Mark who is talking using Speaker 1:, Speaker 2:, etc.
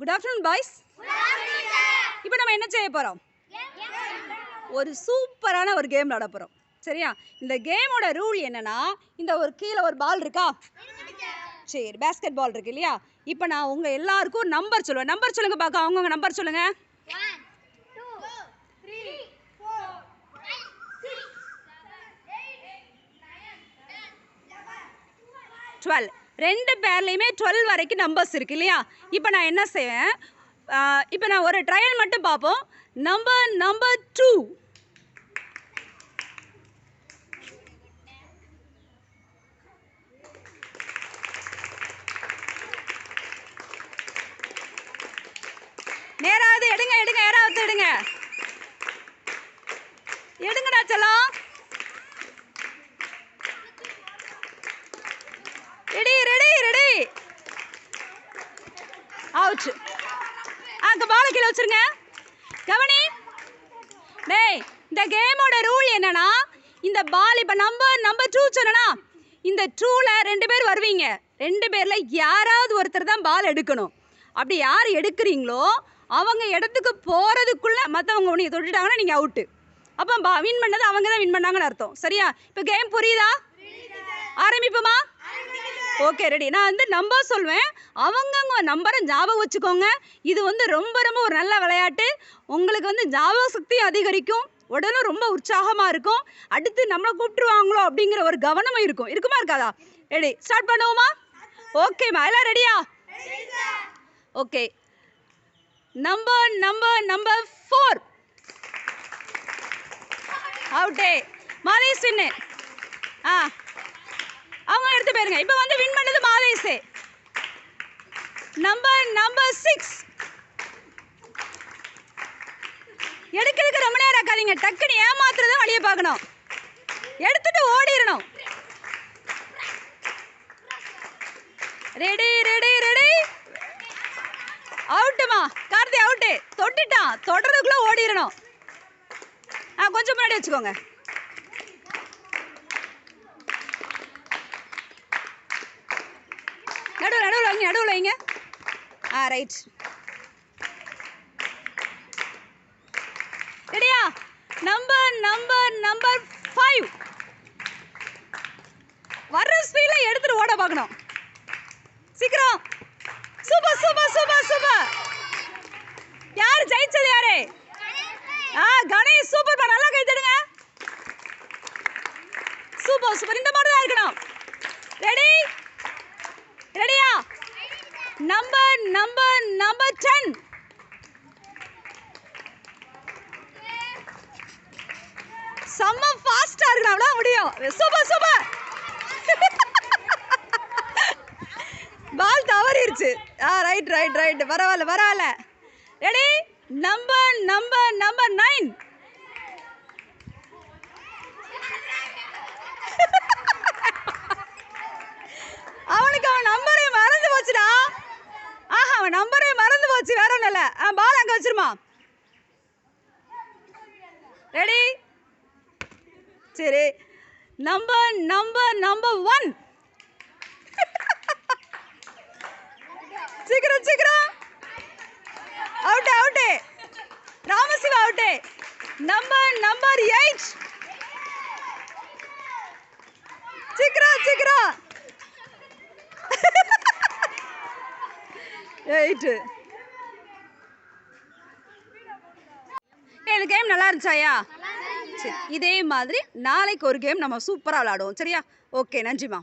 Speaker 1: Good afternoon boys இப்போ நம்ம என்ன செய்ய போகிறோம் ஒரு சூப்பரான ஒரு கேம் விளாட போகிறோம் சரியா? இந்த கேமோட ரூல் என்னன்னா இந்த ஒரு கீழே ஒரு பால் இருக்கா? சரி பேஸ்கெட் பால் இருக்கு இல்லையா? இப்போ நான் உங்கள் எல்லாருக்கும் நம்பர் சொல்லுவேன். நம்பர் சொல்லுங்க பார்க்க அவங்கவுங்க நம்பர் சொல்லுங்க. டுவெல் ரெண்டு பேர்லேயுமே டுவெல் வரைக்கும் நம்பர்ஸ் இருக்கு இல்லையா? இப்போ நான் என்ன செய்வேன்? இப்போ நான் ஒரு ட்ரையல் மட்டும் பார்ப்போம். நம்பர் நம்பர் டூ நேராவது எடுங்க எடுங்க யாராவது எடுங்க. எடுங்கடா செல்லம் ரெடி ரெடி ரெடி அவுச்சு அங்கே பாலை கீழே வச்சுருங்க. கவனி. டேய் இந்த கேமோட ரூல் என்னன்னா இந்த பால் இப்போ நம்பர் நம்பர் டூ சொன்னா இந்த டூவில் ரெண்டு பேர் வருவீங்க. ரெண்டு பேரில் யாராவது ஒருத்தர் தான் பால் எடுக்கணும். அப்படி யார் எடுக்கிறீங்களோ அவங்க இடத்துக்கு போகிறதுக்குள்ளே மற்றவங்க உன்னை தொட்டுட்டாங்கன்னா நீங்கள் அவுட்டு அப்போ பா வின் பண்ணது அவங்க தான் வின் பண்ணாங்கன்னு அர்த்தம். சரியா? இப்போ கேம் புரியுதா? ஆரம்பிப்போமா? ஓகே ரெடி நான் வந்து நம்பர் சொல்வேன். அவங்கவுங்க நம்பரை ஞாபகம் வச்சுக்கோங்க. இது வந்து ரொம்ப ரொம்ப ஒரு நல்ல விளையாட்டு. உங்களுக்கு வந்து ஞாபக சக்தி அதிகரிக்கும். உடலும் ரொம்ப உற்சாகமாக இருக்கும். அடுத்து நம்மளை கூப்பிட்டுருவாங்களோ அப்படிங்கிற ஒரு கவனமும் இருக்கும். இருக்குமா இருக்காதா? ரெடி ஸ்டார்ட் பண்ணுவோமா? ஓகேம்மா எல்லாம் ரெடியா okay number number number four அவுட்டே Madhesh சின்ன ஆ அவங்க எடுத்து போயிருங்க. இப்போ வந்து வின் பண்ணது மாதேசே நம்பர் நம்பர் சிக்ஸ் எடுக்கிறதுக்கு ரொம்ப நேரம் இருக்காதீங்க டக்குன்னு ஏமாத்துறத வழியை பார்க்கணும். எடுத்துட்டு ஓடிடணும். ரெடி ரெடி ரெடி அவுட்டுமா கார்த்தி அவுட்டு தொட்டுட்டான். தொடறதுக்குள்ள ஓடிடணும். ஆ கொஞ்சம் முன்னாடி வச்சுக்கோங்க. நடுவில் வைங்க. வைங்க ஆ ரைட் ரெடியா? நம்பர் நம்பர் நம்பர் ஃபைவ் வர்ற ஸ்பீடில் எடுத்துட்டு ஓட பார்க்கணும். சீக்கிரம். Super super super super. யார் ஜெயிச்சது யாரு? ஆ கணேஷ் சூப்பர்ப்பா நல்லா கை தடுங்க சூப்பர் சூப்பர். இந்த மாதிரி தான் இருக்கணும். ரெடி ரெடியா நம்பர் நம்பர் நம்பர் டென் செம்ம ஃபாஸ்ட்டாக இருக்கணும் முடியும். Super super. பால் தவறிடுச்சு ஆ ரைட் ரைட் ரைட் பரவாயில்ல பரவாயில்ல. Ready number number number nine அவனுக்கு அவன் நம்பரே மறந்து போச்சுடா. அவன் நம்பரே மறந்து போச்சு வேற ஒன்றும் இல்லை. ஆ பால் அங்கே வச்சிருமா? ரெடி சரி. நம்பர் நம்பர் நம்பர் ஒன் சீக்கிரம் சீக்கிரம். Out out Ramasiva out number number eight சீக்கிரம் சீக்கிரம் எயிட்டு எனக்கு கேம் நல்லா இருந்துச்சாயா சரி இதே மாதிரி நாளைக்கு ஒரு கேம் நம்ம சூப்பராக விளாடுவோம் சரியா? ஓகே நன்றிம்மா